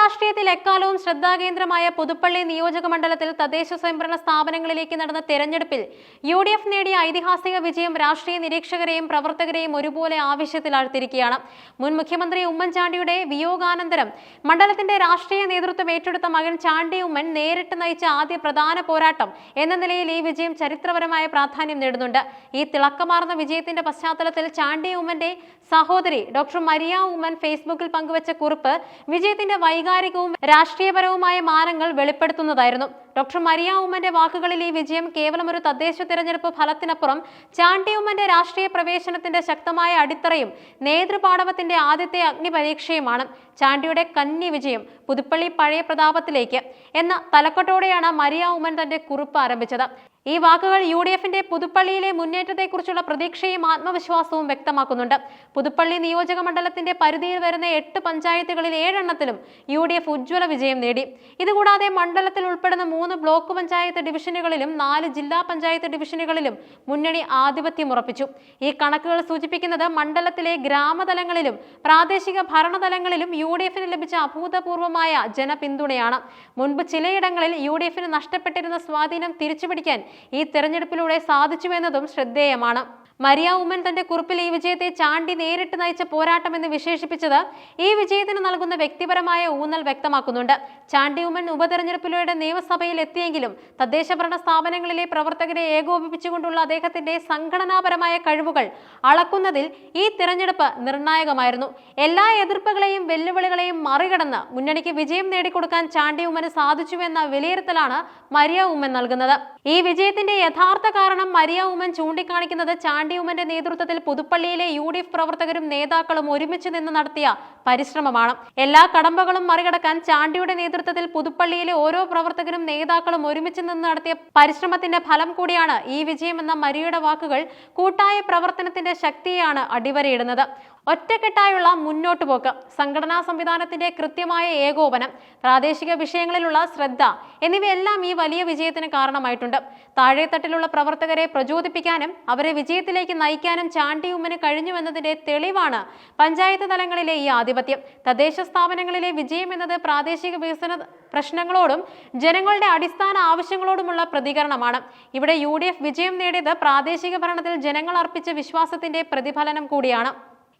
രാഷ്ട്രീയത്തിൽ എക്കാലവും ശ്രദ്ധാകേന്ദ്രമായ പുതുപ്പള്ളി നിയോജക മണ്ഡലത്തിൽ തദ്ദേശ സ്വയംഭരണ സ്ഥാപനങ്ങളിലേക്ക് നടന്ന തെരഞ്ഞെടുപ്പിൽ യു ഡി എഫ് നേടിയ ഐതിഹാസിക വിജയം രാഷ്ട്രീയ നിരീക്ഷകരെയും പ്രവർത്തകരെയും ഒരുപോലെ ആവശ്യത്തിലാഴ്ത്തിരിക്കുകയാണ് മുൻ മുഖ്യമന്ത്രി ഉമ്മൻചാണ്ടിയുടെ വിയോഗാനന്തരം മണ്ഡലത്തിന്റെ രാഷ്ട്രീയ നേതൃത്വം ഏറ്റെടുത്ത മകൻ ചാണ്ടി ഉമ്മൻ നേരിട്ട് നയിച്ച ആദ്യ പ്രധാന പോരാട്ടം എന്ന നിലയിൽ ഈ വിജയം ചരിത്രപരമായ പ്രാധാന്യം നേടുന്നുണ്ട്. ഈ തിളക്കമാർന്ന വിജയത്തിന്റെ പശ്ചാത്തലത്തിൽ ചാണ്ടി ഉമ്മന്റെ സഹോദരി ഡോക്ടർ മരിയ ഉമ്മൻ ഫേസ്ബുക്കിൽ പങ്കുവച്ച കുറിപ്പ് വിജയത്തിന്റെ വൈകാരികവും രാഷ്ട്രീയപരവുമായ മാനങ്ങൾ വെളിപ്പെടുത്തുന്നതായിരുന്നു. ഡോക്ടർ മരിയ ഉമ്മന്റെ വാക്കുകളിൽ ഈ വിജയം കേവലം ഒരു തദ്ദേശ തിരഞ്ഞെടുപ്പ് ഫലത്തിനപ്പുറം ചാണ്ടി ഉമ്മന്റെ രാഷ്ട്രീയ പ്രവേശനത്തിന്റെ ശക്തമായ അടിത്തറയും നേതൃപാടവത്തിന്റെ ആദ്യത്തെ അഗ്നിപരീക്ഷയുമാണ്. ചാണ്ടിയുടെ കന്നി വിജയം പുതുപ്പള്ളി പഴയ പ്രതാപത്തിലേക്ക് എന്ന തലക്കെട്ടോടെയാണ് മരിയ ഉമ്മൻ തന്റെ കുറിപ്പ് ആരംഭിച്ചത്. ഈ വാക്കുകൾ യു ഡി എഫിന്റെ പുതുപ്പള്ളിയിലെ മുന്നേറ്റത്തെക്കുറിച്ചുള്ള പ്രതീക്ഷയും ആത്മവിശ്വാസവും വ്യക്തമാക്കുന്നുണ്ട്. പുതുപ്പള്ളി നിയോജക മണ്ഡലത്തിന്റെ പരിധിയിൽ വരുന്ന എട്ട് പഞ്ചായത്തുകളിൽ ഏഴെണ്ണത്തിലും യു ഡി എഫ് ഉജ്ജ്വല വിജയം നേടി. ഇതുകൂടാതെ മണ്ഡലത്തിൽ ഉൾപ്പെടുന്ന മൂന്ന് ബ്ലോക്ക് പഞ്ചായത്ത് ഡിവിഷനുകളിലും നാല് ജില്ലാ പഞ്ചായത്ത് ഡിവിഷനുകളിലും മുന്നണി ആധിപത്യം ഉറപ്പിച്ചു. ഈ കണക്കുകൾ സൂചിപ്പിക്കുന്നത് മണ്ഡലത്തിലെ ഗ്രാമതലങ്ങളിലും പ്രാദേശിക ഭരണതലങ്ങളിലും യു ഡി എഫിന് ലഭിച്ച അഭൂതപൂർവമായ ജനപിന്തുണയാണ്. മുൻപ് ചിലയിടങ്ങളിൽ യു ഡി എഫിന് നഷ്ടപ്പെട്ടിരുന്ന സ്വാധീനം തിരിച്ചുപിടിക്കാൻ ഈ തെരഞ്ഞെടുപ്പിലൂടെ സാധിച്ചുവെന്നതും ശ്രദ്ധേയമാണ്. മരിയ ഉമ്മൻ തന്റെ കുറിപ്പിൽ ഈ വിജയത്തെ ചാണ്ടി നേരിട്ട് നയിച്ച പോരാട്ടം എന്ന് വിശേഷിപ്പിച്ചത് ഈ വിജയത്തിന് നൽകുന്ന വ്യക്തിപരമായ ഊന്നൽ വ്യക്തമാക്കുന്നുണ്ട്. ചാണ്ടി ഉമ്മൻ ഉപതെരഞ്ഞെടുപ്പിലൂടെ നിയമസഭയിൽ എത്തിയെങ്കിലും തദ്ദേശ ഭരണ സ്ഥാപനങ്ങളിലെ പ്രവർത്തകരെ ഏകോപിപ്പിച്ചുകൊണ്ടുള്ള അദ്ദേഹത്തിന്റെ സംഘടനാപരമായ കഴിവുകൾ അളക്കുന്നതിൽ ഈ തിരഞ്ഞെടുപ്പ് നിർണായകമായിരുന്നു. എല്ലാ എതിർപ്പുകളെയും വെല്ലുവിളികളെയും മറികടന്ന് മുന്നണിക്ക് വിജയം നേടിക്കൊടുക്കാൻ ചാണ്ടി ഉമ്മന് സാധിച്ചുവെന്ന വിലയിരുത്തലാണ് മരിയ ഉമ്മൻ നൽകുന്നത്. ഈ വിജയത്തിന്റെ യഥാർത്ഥ കാരണം മരിയ ഉമ്മൻ ചൂണ്ടിക്കാണിക്കുന്നത് ചാണ്ടി ഉമ്മന്റെ നേതൃത്വത്തിൽ പുതുപ്പള്ളിയിലെ യു ഡി എഫ് പ്രവർത്തകരും നേതാക്കളും ഒരുമിച്ച് നിന്ന് നടത്തിയ പരിശ്രമമാണ്. എല്ലാ കടമ്പകളും മറികടക്കാൻ ചാണ്ടിയുടെ നേതൃത്വത്തിൽ പുതുപ്പള്ളിയിലെ ഓരോ പ്രവർത്തകരും നേതാക്കളും ഒരുമിച്ച് നിന്ന് നടത്തിയ പരിശ്രമത്തിന്റെ ഫലം കൂടിയാണ് ഈ വിജയമെന്ന മരിയുടെ വാക്കുകൾ കൂട്ടായ പ്രവർത്തനത്തിന്റെ ശക്തിയാണ് അടിവരയിടുന്നത്. ഒറ്റക്കെട്ടായുള്ള മുന്നോട്ട് പോക്ക് സംഘടനാ സംവിധാനത്തിന്റെ കൃത്യമായ ഏകോപനം പ്രാദേശിക വിഷയങ്ങളിലുള്ള ശ്രദ്ധ എന്നിവയെല്ലാം ഈ വലിയ വിജയത്തിന് കാരണമായിട്ടുണ്ട്. താഴെത്തട്ടിലുള്ള പ്രവർത്തകരെ പ്രചോദിപ്പിക്കാനും അവരെ വിജയത്തിലേക്ക് നയിക്കാനും ചാണ്ടി ഉമ്മന് കഴിഞ്ഞുവെന്നതിന്റെ തെളിവാണ് പഞ്ചായത്ത് തലങ്ങളിലെ ഈ ആധിപത്യം. തദ്ദേശ സ്ഥാപനങ്ങളിലെ വിജയം എന്നത് പ്രാദേശിക വികസന പ്രശ്നങ്ങളോടും ജനങ്ങളുടെ അടിസ്ഥാന ആവശ്യങ്ങളോടുമുള്ള പ്രതികരണമാണ്. ഇവിടെ യു വിജയം നേടിയത് പ്രാദേശിക ഭരണത്തിൽ ജനങ്ങൾ അർപ്പിച്ച വിശ്വാസത്തിന്റെ പ്രതിഫലനം കൂടിയാണ്.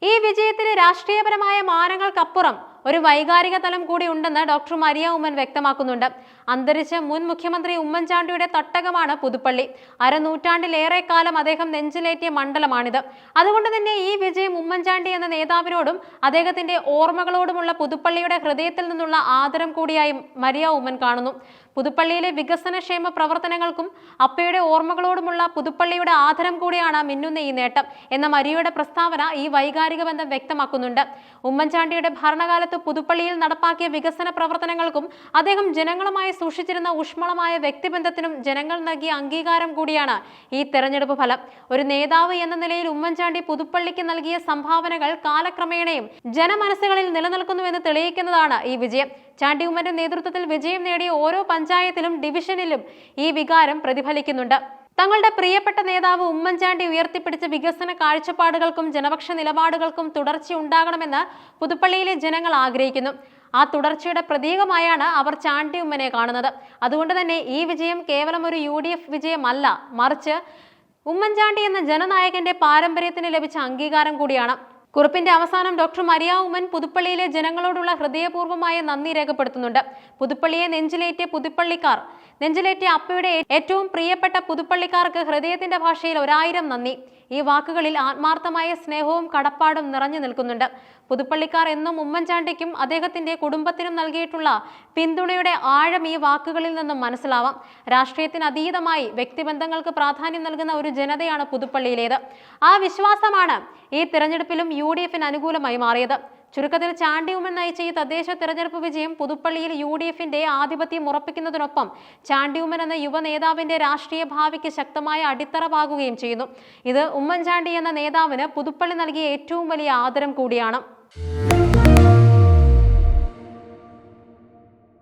ഈ വിജയത്തിന് രാഷ്ട്രീയപരമായ മാനങ്ങൾക്കപ്പുറം ഒരു വൈകാരിക തലം കൂടി ഉണ്ടെന്ന് ഡോക്ടർ മരിയ ഉമ്മൻ വ്യക്തമാക്കുന്നുണ്ട്. അന്തരിച്ച മുൻ മുഖ്യമന്ത്രി ഉമ്മൻചാണ്ടിയുടെ തട്ടകമാണ് പുതുപ്പള്ളി. അരനൂറ്റാണ്ടിലേറെ കാലം അദ്ദേഹം നെഞ്ചിലേറ്റിയ മണ്ഡലമാണിത്. അതുകൊണ്ട് തന്നെ ഈ വിജയം ഉമ്മൻചാണ്ടി എന്ന നേതാവിനോടും അദ്ദേഹത്തിന്റെ ഓർമ്മകളോടുമുള്ള പുതുപ്പള്ളിയുടെ ഹൃദയത്തിൽ നിന്നുള്ള ആദരം കൂടിയായി മരിയ ഉമ്മൻ കാണുന്നു. പുതുപ്പള്ളിയിലെ വികസനക്ഷേമ പ്രവർത്തനങ്ങൾക്കും അപ്പയുടെ ഓർമ്മകളോടുമുള്ള പുതുപ്പള്ളിയുടെ ആദരം കൂടിയാണ് മിന്നുന്ന ഈ നേട്ടം എന്ന മരിയയുടെ പ്രസ്താവന ഈ വൈകാരിക ബന്ധം വ്യക്തമാക്കുന്നുണ്ട്. ഉമ്മൻചാണ്ടിയുടെ ഭരണകാലത്ത് പുതുപ്പള്ളിയിൽ നടപ്പാക്കിയ വികസന പ്രവർത്തനങ്ങൾക്കും അദ്ദേഹം ജനങ്ങളുമായി സൂക്ഷിച്ചിരുന്ന ഊഷ്മളമായ വ്യക്തിബന്ധത്തിനും ജനങ്ങൾ നൽകിയ അംഗീകാരം കൂടിയാണ് ഈ തെരഞ്ഞെടുപ്പ് ഫലം. ഒരു നേതാവ് എന്ന നിലയിൽ ഉമ്മൻചാണ്ടി പുതുപ്പള്ളിക്ക് നൽകിയ സംഭാവനകൾ കാലക്രമേണയും ജനമനസ്സുകളിൽ നിലനിൽക്കുന്നുവെന്ന് തെളിയിക്കുന്നതാണ് ഈ വിജയം. ചാണ്ടി ഉമ്മന്റെ നേതൃത്വത്തിൽ വിജയം നേടിയ ഓരോ പഞ്ചായത്തിലും ഡിവിഷനിലും ഈ വികാരം പ്രതിഫലിക്കുന്നുണ്ട്. തങ്ങളുടെ പ്രിയപ്പെട്ട നേതാവ് ഉമ്മൻചാണ്ടി ഉയർത്തിപ്പിടിച്ച വികസന കാഴ്ചപ്പാടുകൾക്കും ജനപക്ഷ നിലപാടുകൾക്കും തുടർച്ചയുണ്ടാകണമെന്ന് പുതുപ്പള്ളിയിലെ ജനങ്ങൾ ആഗ്രഹിക്കുന്നു. ആ തുടർച്ചയുടെ പ്രതീകമായാണ് അവർ ചാണ്ടി ഉമ്മനെ കാണുന്നത്. അതുകൊണ്ട് തന്നെ ഈ വിജയം കേവലം ഒരു യു ഡി എഫ് വിജയമല്ല. മറിച്ച് ഉമ്മൻചാണ്ടി എന്ന ജനനായകന്റെ പാരമ്പര്യത്തിന് ലഭിച്ച അംഗീകാരം കൂടിയാണ്. കുറിപ്പിന്റെ അവസാനം ഡോക്ടർ മരിയ ഉമ്മൻ പുതുപ്പള്ളിയിലെ ജനങ്ങളോടുള്ള ഹൃദയപൂർവമായ നന്ദി രേഖപ്പെടുത്തുന്നുണ്ട്. പുതുപ്പള്ളിയെ നെഞ്ചിലേറ്റിയ പുതുപ്പള്ളിക്കാർ നെഞ്ചിലേറ്റിയ അപ്പയുടെ ഏറ്റവും പ്രിയപ്പെട്ട പുതുപ്പള്ളിക്കാർക്ക് ഹൃദയത്തിന്റെ ഭാഷയിൽ ഒരായിരം നന്ദി. ഈ വാക്കുകളിൽ ആത്മാർത്ഥമായ സ്നേഹവും കടപ്പാടും നിറഞ്ഞു നിൽക്കുന്നുണ്ട്. പുതുപ്പള്ളിക്കാർ എന്നും ഉമ്മൻചാണ്ടിക്കും അദ്ദേഹത്തിന്റെ കുടുംബത്തിനും നൽകിയിട്ടുള്ള പിന്തുണയുടെ ആഴം ഈ വാക്കുകളിൽ നിന്നും മനസ്സിലാവാം. രാഷ്ട്രീയത്തിന് അതീതമായി വ്യക്തിബന്ധങ്ങൾക്ക് പ്രാധാന്യം നൽകുന്ന ഒരു ജനതയാണ് പുതുപ്പള്ളിയിലേത്. ആ വിശ്വാസമാണ് ഈ തിരഞ്ഞെടുപ്പിലും യു ഡി എഫിന് അനുകൂലമായി മാറിയത്. ചുരുക്കത്തിൽ ചാണ്ടി ഉമ്മൻ നയിച്ച ഈ തദ്ദേശ തെരഞ്ഞെടുപ്പ് വിജയം പുതുപ്പള്ളിയിൽ യു ഡി എഫിന്റെ ആധിപത്യം ഉറപ്പിക്കുന്നതിനൊപ്പം ചാണ്ടി ഉമ്മൻ എന്ന യുവ നേതാവിന്റെ രാഷ്ട്രീയ ഭാവിക്ക് ശക്തമായ അടിത്തറ പാകുകയും ചെയ്യുന്നു. ഇത് ഉമ്മൻചാണ്ടി എന്ന നേതാവിന് പുതുപ്പള്ളി നൽകിയ ഏറ്റവും വലിയ ആദരം കൂടിയാണ്.